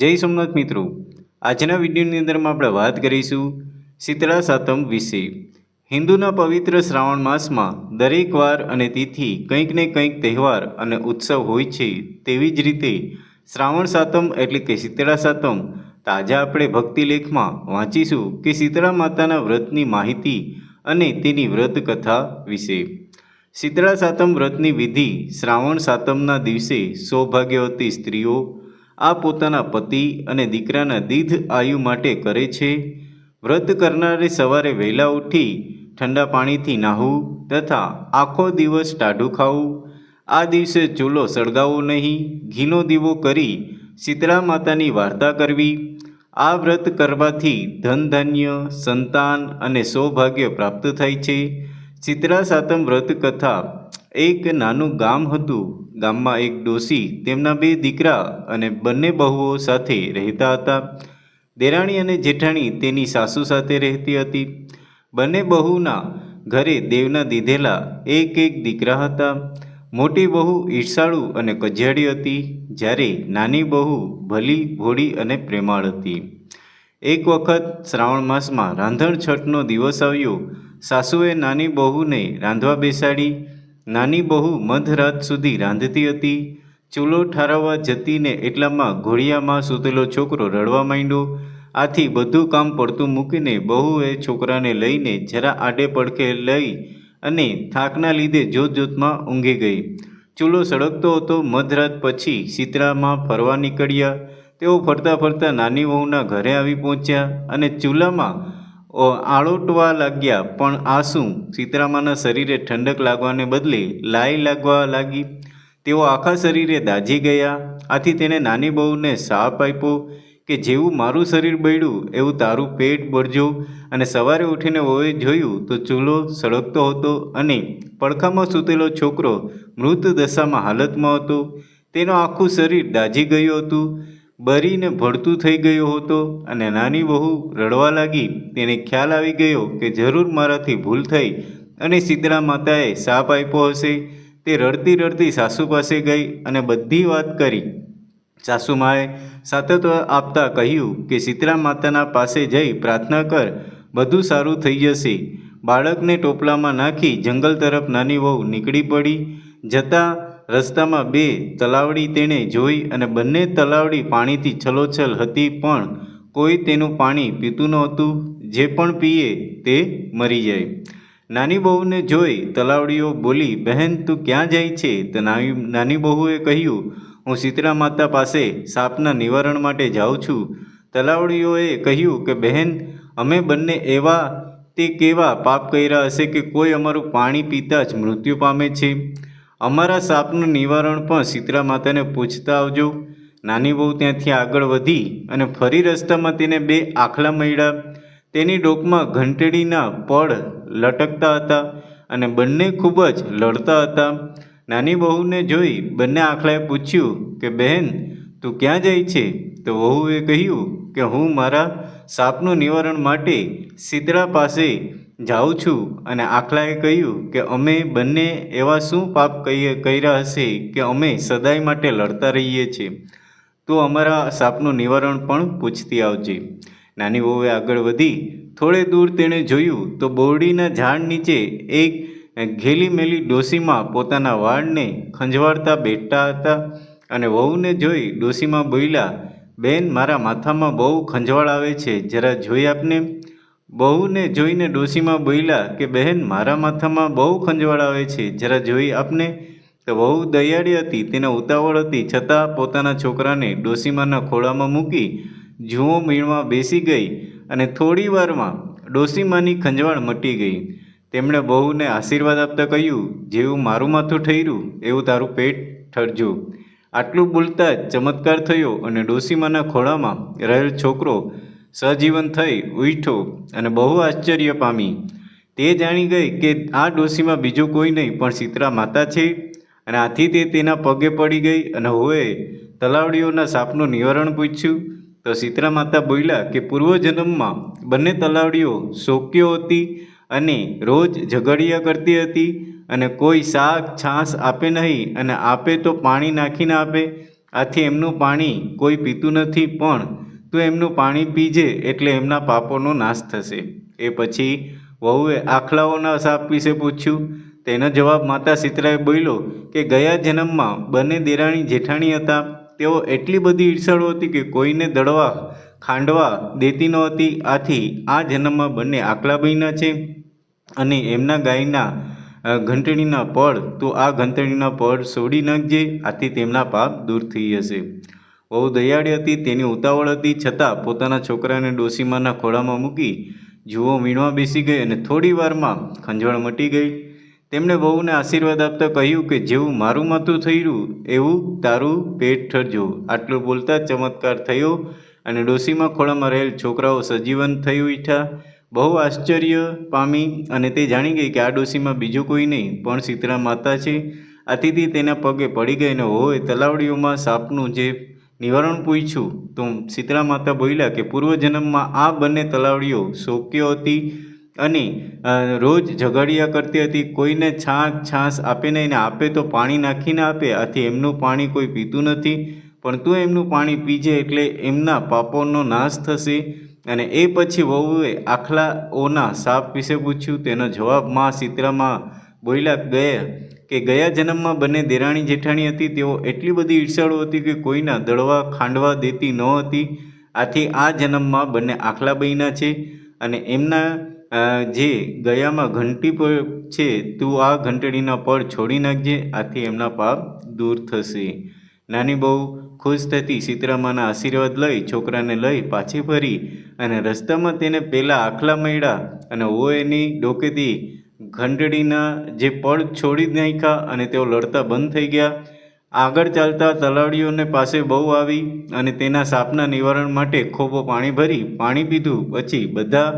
જય સોમનાથ મિત્રો. આજના વિડીયોની અંદરમાં આપણે વાત કરીશું શીતળા સાતમ વિશે. હિન્દુના પવિત્ર શ્રાવણ માસમાં દરેક વાર અને તિથિ કંઈક ને કંઈક તહેવાર અને ઉત્સવ હોય છે તેવી જ રીતે શ્રાવણ સાતમ એટલે કે શીતળા સાતમ તાજા આપણે ભક્તિલેખમાં વાંચીશું કે શીતળા માતાના વ્રતની માહિતી અને તેની વ્રત કથા વિશે. શીતળા સાતમ વ્રતની વિધિ શ્રાવણ સાતમના દિવસે સૌભાગ્યવતી સ્ત્રીઓ આ પોતાના પતિ અને દીકરાના દીર્ઘ આયુ માટે કરે છે. વ્રત કરનારે સવારે વહેલા ઉઠી ઠંડા પાણીથી નાહવું તથા આખો દિવસ ટાઢું ખાવું. આ દિવસે ચૂલો સળગાવવો નહીં, ઘીનો દીવો કરી શીતળા માતાની વાર્તા કરવી. આ વ્રત કરવાથી ધન, ધાન્ય, સંતાન અને સૌભાગ્ય પ્રાપ્ત થાય છે. શીતળા સાતમ વ્રત કથા એક નાનું ગામ હતું. ગામમાં એક ડોસી, તેમના બે દીકરા અને બંને બહુઓ સાથે રહેતા હતા. દેરાણી અને જેઠાણી તેની સાસુ સાથે રહેતી હતી. બંને બહુના ઘરે દેવના દીધેલા એક એક દીકરા હતા. મોટી બહુ ઈર્ષાળુ અને કજિયાળી હતી, જ્યારે નાની બહુ ભલી, ભોળી અને પ્રેમાળ હતી. એક વખત શ્રાવણ માસમાં રાંધણ છઠનો દિવસ આવ્યો. સાસુએ નાની બહુને રાંધવા બેસાડી. નાની બહુ મધરાત સુધી રાંધતી હતી. ચૂલો ઠારવવા જતીને એટલામાં ઘોડિયામાં સૂતેલો છોકરો રડવા માંડ્યો. આથી બધું કામ પડતું મૂકીને બહુએ છોકરાને લઈને જરા આડે પડખે લઈ અને થાકના લીધે જોત જોતમાં ઊંઘી ગઈ. ચૂલો સળગતો હતો મધરાત પછી શીતળામાં ફરવા નીકળ્યા. તેઓ ફરતા ફરતા નાની વહુના ઘરે આવી પહોંચ્યા અને ચૂલામાં આળોટવા લાગ્યા, પણ આ શું? સીતરામાના શરીરે ઠંડક લાગવાને બદલે લાઈ લાગવા લાગી. તેઓ આખા શરીરે દાઝી ગયા. આથી તેણે નાની બહુને સાપ આપ્યો કે, જેવું મારું શરીર બળ્યું, એવું તારું પેટ બળજો. અને સવારે ઉઠીને ઓએ જોયું તો ચૂલો સળગતો હતો અને પડખામાં સૂતેલો છોકરો મૃત દશામાં હાલતમાં હતો. તેનું આખું શરીર દાઝી ગયું હતું. બરીને ભળતું થઈ ગયો હતો અને નાની બહુ રડવા લાગી. તેને ખ્યાલ આવી ગયો કે જરૂર મારાથી ભૂલ થઈ અને શીતળા માતાએ સાપ આપ્યો હશે. તે રડતી રડતી સાસુ પાસે ગઈ અને બધી વાત કરી. સાસુમાએ સાતત્વ આપતા કહ્યું કે શીતળા માતાના પાસે જઈ પ્રાર્થના કર, બધું સારું થઈ જશે. બાળકને ટોપલામાં નાખી જંગલ તરફ નાની વહુ નીકળી પડી. જતાં રસ્તામાં બે તલાવડી તેણે જોઈ અને બંને તલાવડી પાણીથી છલોછલ હતી પણ કોઈ તેનું પાણી પીતું નહોતું. જે પણ પીએ તે મરી જાય. નાની બહુને જોઈ તલાવડીઓ બોલી, બહેન, તું ક્યાં જાય છે? તો નાની નાની બહુએ કહ્યું, હું શીતળા માતા પાસે સાપના નિવારણ માટે જાઉં છું. તલાવડીઓએ કહ્યું કે, બહેન, અમે બંને એવા તે કેવા પાપ કર્યા હશે કે કોઈ અમારું પાણી પીતા જ મૃત્યુ પામે છે? અમારા સાપનું નિવારણ પણ શીતળા માતાને પૂછતા આવજો. નાની બહુ ત્યાંથી આગળ વધી અને ફરી રસ્તામાં તેને બે આખલા મળ્યા. તેની ડોકમાં ઘંટડીના પડ લટકતા હતા અને બંને ખૂબ જ લડતા હતા. નાની બહુને જોઈ બંને આખલાએ પૂછ્યું કે, બહેન, તું ક્યાં જાય છે? તો વહુએ કહ્યું કે, હું મારા સાપનું નિવારણ માટે શીતળા પાસે જાઉં છું અને આખલાએ કહ્યું કે અમે બંને એવા શું પાપ કહીએ, કર્યા હશે કે અમે સદાય માટે લડતા રહીએ છીએ? તો અમારા સાપનું નિવારણ પણ પૂછતી આવજે. નાની વહુએ આગળ વધી, થોડે દૂર તેણે જોયું તો બોરડીના ઝાડ નીચે એક ઘેલી મેલી ડોસીમાં પોતાના વાળને ખંજવાળતા બેઠતા હતા અને વહુને જોઈ ડોસીમાં બોલ્યા, બેન, મારા માથામાં બહુ ખંજવાળ આવે છે, જરા જોઈ આપને. બહુને જોઈને ડોશીમાં બોલ્યા કે, બહેન, મારા માથામાં બહુ ખંજવાળ આવે છે. જરા જોઈ આપને? તો બહુ દયાળી હતી, તેને ઉતાવળ હતી. છતાં પોતાના છોકરાને ડોશીમાના ખોળામાં મૂકી જુઓ મીણમાં બેસી ગઈ અને થોડી વારમાં ડોશીમાની ખંજવાળ મટી ગઈ. તેમણે બહુને આશીર્વાદ આપતા કહ્યું, જેવું મારું માથું ઠર્યું, એવું તારું પેટ ઠરજો. આટલું બોલતા જ ચમત્કાર થયો અને ડોશીમાના ખોળામાં રહેલ છોકરો સજીવન થઈ, ઉઠ્યો અને બહુ આશ્ચર્ય પામી. તે જાણી ગઈ કે આ ડોશીમાં બીજું કોઈ નહીં, પણ શીતળા માતા છે અને આથી તે તેના પગે પડી ગઈ અને હોએ તલાવડીઓના સાપનું નિવારણ પૂછ્યું. તો શીતળા માતા બોલ્યા કે પૂર્વજન્મમાં બંને તલાવડીઓ શોક્યો હતી અને રોજ ઝઘડિયા કરતી હતી અને કોઈ શાક, છાશ આપે નહીં અને આપે તો પાણી નાખીને આપે. આથી એમનું પાણી કોઈ પીતું નથી, પણ તું એમનું પાણી પીજે એટલે એમના પાપોનો નાશ થશે. એ પછી વહુએ આખલાઓના સાપ વિશે પૂછ્યું. તેનો જવાબ માતા સીતરાએ બોલ્યો કે ગયા જન્મમાં બંને દેરાણી જેઠાણી હતા. તેઓ એટલી બધી ઈર્ષાળુ હતી કે કોઈને દળવા, ખાંડવા દેતી નહોતી. આથી આ જન્મમાં બંને આકલા બન્યા છે અને એમના ગાયના ઘંટડીના પળ, તો આ ઘંટડીના પળ છોડી નાખજે. આથી તેમના પાપ દૂર થઈ જશે. બહુ દયાળી હતી, તેની ઉતાવળ હતી. છતાં પોતાના છોકરાને ડોસીમાના ખોળામાં મૂકી જુઓ વીણવા બેસી ગઈ અને થોડી વારમાં ખંજવાળ મટી ગઈ. તેમણે વહુને આશીર્વાદ આપતા કહ્યું કે, જેવું મારું માથું થયું, એવું તારું પેટ ઠરજો. આટલું બોલતા ચમત્કાર થયો અને ડોસીમાં ખોળામાં રહેલ છોકરાઓ સજીવન થઈ ઉઠ્યા. બહુ આશ્ચર્ય પામી અને તે જાણી ગઈ કે આ ડોસીમાં બીજું કોઈ નહીં, પણ શીતળા માતા છે. આથી તેના પગે પડી ગઈ અને હોય તલાવડીઓમાં સાપનું જે નિવારણ પૂછ્યું, તો શીતળા માતા બોલ્યા કે, પૂર્વજન્મમાં આ બંને તલાવડીઓ શોક્યો હતી અને રોજ ઝઘડિયા કરતી હતી. કોઈને છાશ છાશ આપે નહીં ને આપે તો પાણી નાખીને આપે. આથી એમનું પાણી કોઈ પીતું નથી. પણ તું એમનું પાણી પીજે એટલે એમના પાપોનો નાશ થશે. અને એ પછી વહુએ આખલાઓના સાપ વિશે પૂછ્યું. તેનો જવાબમાં શીતળામાં બોલ્યા ગયા કે ગયા જન્મમાં બંને દેરાણી જેઠાણી હતી, તેઓ એટલી બધી ઈર્ષાળુ હતી કે કોઈના દળવા ખાંડવા દેતી ન હતી. આથી આ જન્મમાં બંને આખલા બન્યા છે અને એમના જે ગયામાં ઘંટી પર છે, તું આ ઘંટડીના પળ છોડી નાખજે, આથી એમના પાપ દૂર થશે. નાની બહુ ખુશ થતી સીતરામાના આશીર્વાદ લઈ છોકરાને લઈ પાછી ફરી અને રસ્તામાં તેને પહેલાં આખલા મળ્યા અને ઓ એની ડોકેથી ઘંટડીના જે પળ છોડી નાખ્યા અને તેઓ લડતા બંધ થઈ ગયા. આગળ ચાલતા તલાડીઓને પાસે બહુ આવી અને તેના સાપના નિવારણ માટે ખોબો પાણી ભરી પાણી પીધું. પછી બધા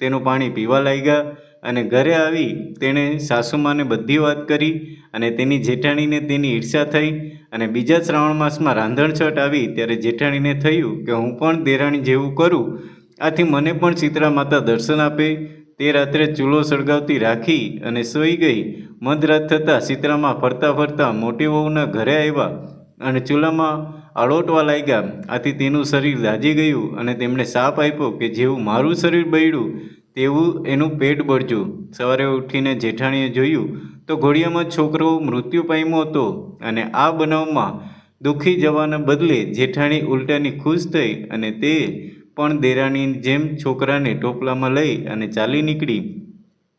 તેનું પાણી પીવા લાગ્યા અને ઘરે આવી તેણે સાસુમાને બધી વાત કરી અને તેની જેઠાણીને તેની ઈર્ષા થઈ અને બીજા શ્રાવણ માસમાં રાંધણછટ આવી ત્યારે જેઠાણીને થયું કે હું પણ દેરાણી જેવું કરું. આથી મને પણ શીતળા માતા દર્શન આપે તે રાત્રે ચૂલો સળગાવતી રાખી અને સૂઈ ગઈ. મધરાત થતાં શીતળામાં ફરતા ફરતા મોટી વહુના ઘરે આવ્યા અને ચૂલામાં અળોટવા લાગ્યા. આથી તેનું શરીર દાજી ગયું અને તેમણે સાપ આપ્યો કે જેવું મારું શરીર બળ્યું તેવું એનું પેટ બળજું. સવારે ઉઠીને જેઠાણીએ જોયું તો ઘોડિયામાં છોકરો મૃત્યુ પામ્યો હતો અને આ બનાવમાં દુઃખી જવાના બદલે જેઠાણી ઉલટાની ખુશ થઈ અને તે પણ દેરાની જેમ છોકરાને ટોપલામાં લઈ અને ચાલી નીકળી,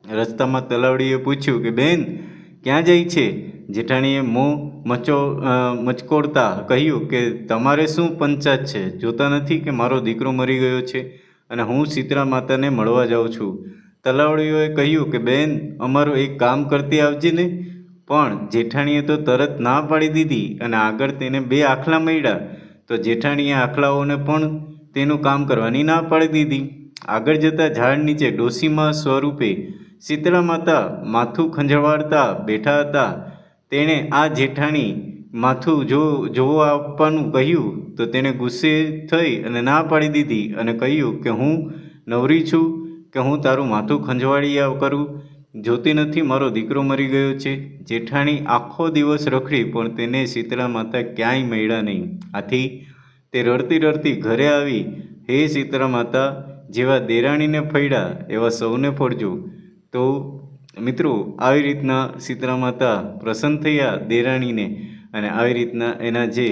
રસ્તામાં તલાવડીએ પૂછ્યું કે, બેન, ક્યાં જાય છે? જેઠાણીએ મોં મચો મચકોડતા કહ્યું કે, તમારે શું પંચાત છે? જોતા નથી કે મારો દીકરો મરી ગયો છે અને હું શીતળા માતાને મળવા જાઉં છું. તલાવડીઓએ કહ્યું કે, બેન, અમારું એક કામ કરતી આવજે ને. પણ જેઠાણીએ તો તરત ના પાડી દીધી અને આગળ તેને બે આખલા મળ્યા. તો જેઠાણીએ આખલાઓને પણ તેનું કામ કરવાની ના પાડી દીધી. આગળ જતાં ઝાડ નીચે ડોસીમાં સ્વરૂપે શીતળા માતા માથું ખંજવાળતા બેઠા હતા. તેણે આ જેઠાણી માથું જો, જોવા આપવાનું કહ્યું તો તેણે ગુસ્સે થઈ અને ના પાડી દીધી અને કહ્યું કે હું નવરી છું, કે હું તારું માથું ખંજવાડી કરું. જોતી નથી મારો દીકરો મરી ગયો છે. જેઠાણી આખો દિવસ રખડી પણ તેને શીતળા માતા ક્યાંય મળ્યા નહીં. આથી તે રડતી રડતી ઘરે આવી, હે સીતરા માતા જેવા દેરાણીને ફળ્યા એવા સૌને ફળજો તો, મિત્રો, આવી રીતના સીતરા માતા પ્રસન્ન થયા દેરાણીને અને આવી રીતના એના જે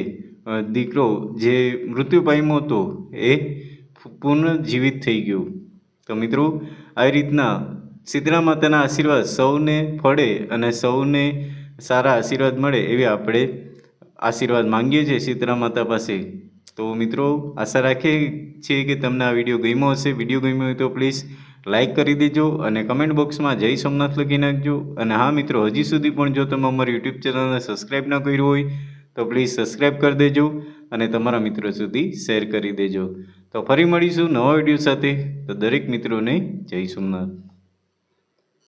દીકરો જે મૃત્યુ પામ્યો હતો, એ પુનઃજીવિત થઈ ગયો. તો મિત્રો, આવી રીતના સીતરા માતાના આશીર્વાદ સૌને ફળે અને સૌને સારા આશીર્વાદ મળે એવી આપણે આશીર્વાદ માંગીએ છીએ સીતરા માતા પાસે. તો મિત્રો, આશા રાખીએ છીએ કે તમને આ વીડિયો ગમ્યો હશે. વીડિયો ગમ્યો હોય તો પ્લીઝ લાઇક કરી દેજો અને કમેન્ટ બોક્સમાં જય સોમનાથ લખી નાખજો. અને હા મિત્રો, હજી સુધી પણ જો તમે અમારી યુટ્યુબ ચેનલને સબસ્ક્રાઈબ ન કર્યું હોય, તો પ્લીઝ સબસ્ક્રાઈબ કરી દેજો અને તમારા મિત્રો સુધી શેર કરી દેજો. તો ફરી મળીશું નવા વીડિયો સાથે. તો દરેક મિત્રોને જય સોમનાથ.